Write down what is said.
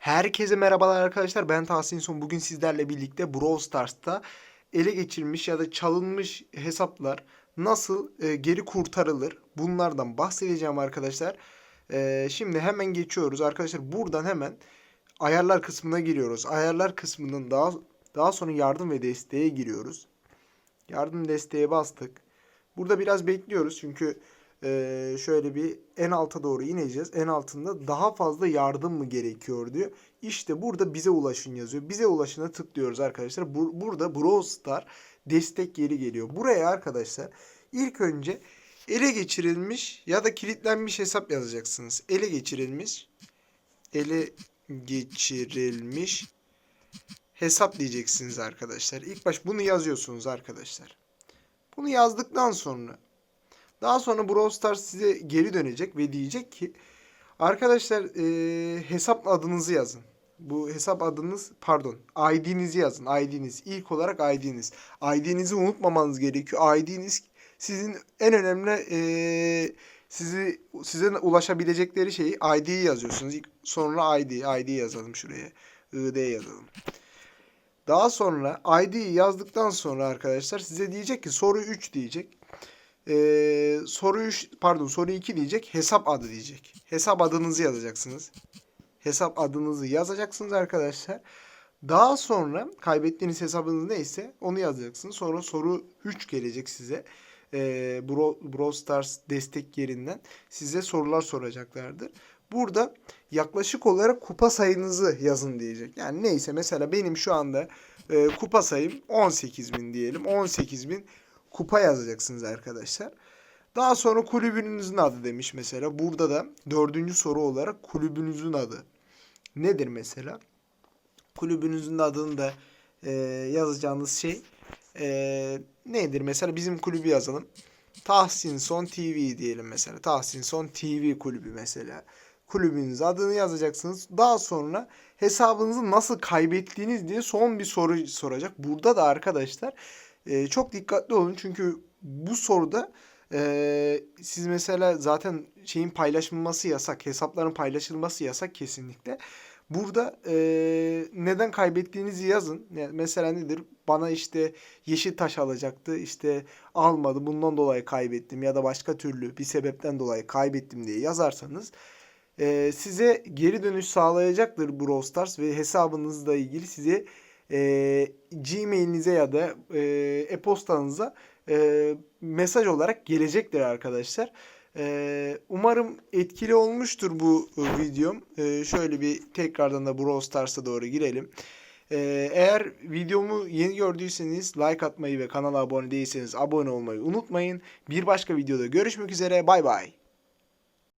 Herkese merhabalar arkadaşlar. Ben Tahsin Son. Bugün sizlerle birlikte Brawl Stars'ta ele geçirilmiş ya da çalınmış hesaplar nasıl e, geri kurtarılır? Bunlardan bahsedeceğim arkadaşlar. E, şimdi hemen geçiyoruz arkadaşlar. Buradan hemen ayarlar kısmına giriyoruz. Ayarlar kısmının daha daha sonra yardım ve desteğe giriyoruz. Yardım desteğe bastık. Burada biraz bekliyoruz çünkü ee, şöyle bir en alta doğru ineceğiz. En altında daha fazla yardım mı gerekiyor diyor. İşte burada bize ulaşın yazıyor. Bize ulaşına tıklıyoruz arkadaşlar. Bur- burada Brawl Star destek yeri geliyor. Buraya arkadaşlar ilk önce ele geçirilmiş ya da kilitlenmiş hesap yazacaksınız. Ele geçirilmiş ele geçirilmiş hesap diyeceksiniz arkadaşlar. İlk baş bunu yazıyorsunuz arkadaşlar. Bunu yazdıktan sonra daha sonra Brawl Stars size geri dönecek ve diyecek ki arkadaşlar e, hesap adınızı yazın. Bu hesap adınız pardon ID'nizi yazın. ID'niz ilk olarak ID'niz. ID'nizi unutmamanız gerekiyor. ID'niz sizin en önemli e, sizi size ulaşabilecekleri şeyi ID'yi yazıyorsunuz. İlk, sonra ID ID yazalım şuraya. ID yazalım. Daha sonra ID'yi yazdıktan sonra arkadaşlar size diyecek ki soru 3 diyecek. Ee, soru 3 pardon soru 2 diyecek. Hesap adı diyecek. Hesap adınızı yazacaksınız. Hesap adınızı yazacaksınız arkadaşlar. Daha sonra kaybettiğiniz hesabınız neyse onu yazacaksınız. Sonra soru 3 gelecek size. Ee, Brawl, Brawl Stars destek yerinden size sorular soracaklardır. Burada yaklaşık olarak kupa sayınızı yazın diyecek. Yani neyse mesela benim şu anda e, kupa sayım 18.000 diyelim. 18.000 kupa yazacaksınız arkadaşlar. Daha sonra kulübünüzün adı demiş mesela. Burada da dördüncü soru olarak kulübünüzün adı. Nedir mesela? Kulübünüzün adını da e, yazacağınız şey e, nedir? Mesela bizim kulübü yazalım. Tahsin Son TV diyelim mesela. Tahsin Son TV kulübü mesela. Kulübünüz adını yazacaksınız. Daha sonra hesabınızı nasıl kaybettiğiniz diye son bir soru soracak. Burada da arkadaşlar e, çok dikkatli olun çünkü bu soruda e, siz mesela zaten şeyin paylaşılması yasak, hesapların paylaşılması yasak kesinlikle. Burada e, neden kaybettiğinizi yazın. Yani mesela nedir? Bana işte yeşil taş alacaktı. işte almadı. Bundan dolayı kaybettim ya da başka türlü bir sebepten dolayı kaybettim diye yazarsanız e, size geri dönüş sağlayacaktır Brawl Stars ve hesabınızla ilgili size e, Gmail'inize ya da e, e-postanıza e, mesaj olarak gelecektir arkadaşlar. E, umarım etkili olmuştur bu e, videom. E, şöyle bir tekrardan da Brawl Stars'a doğru girelim. E, eğer videomu yeni gördüyseniz like atmayı ve kanala abone değilseniz abone olmayı unutmayın. Bir başka videoda görüşmek üzere. Bay bay.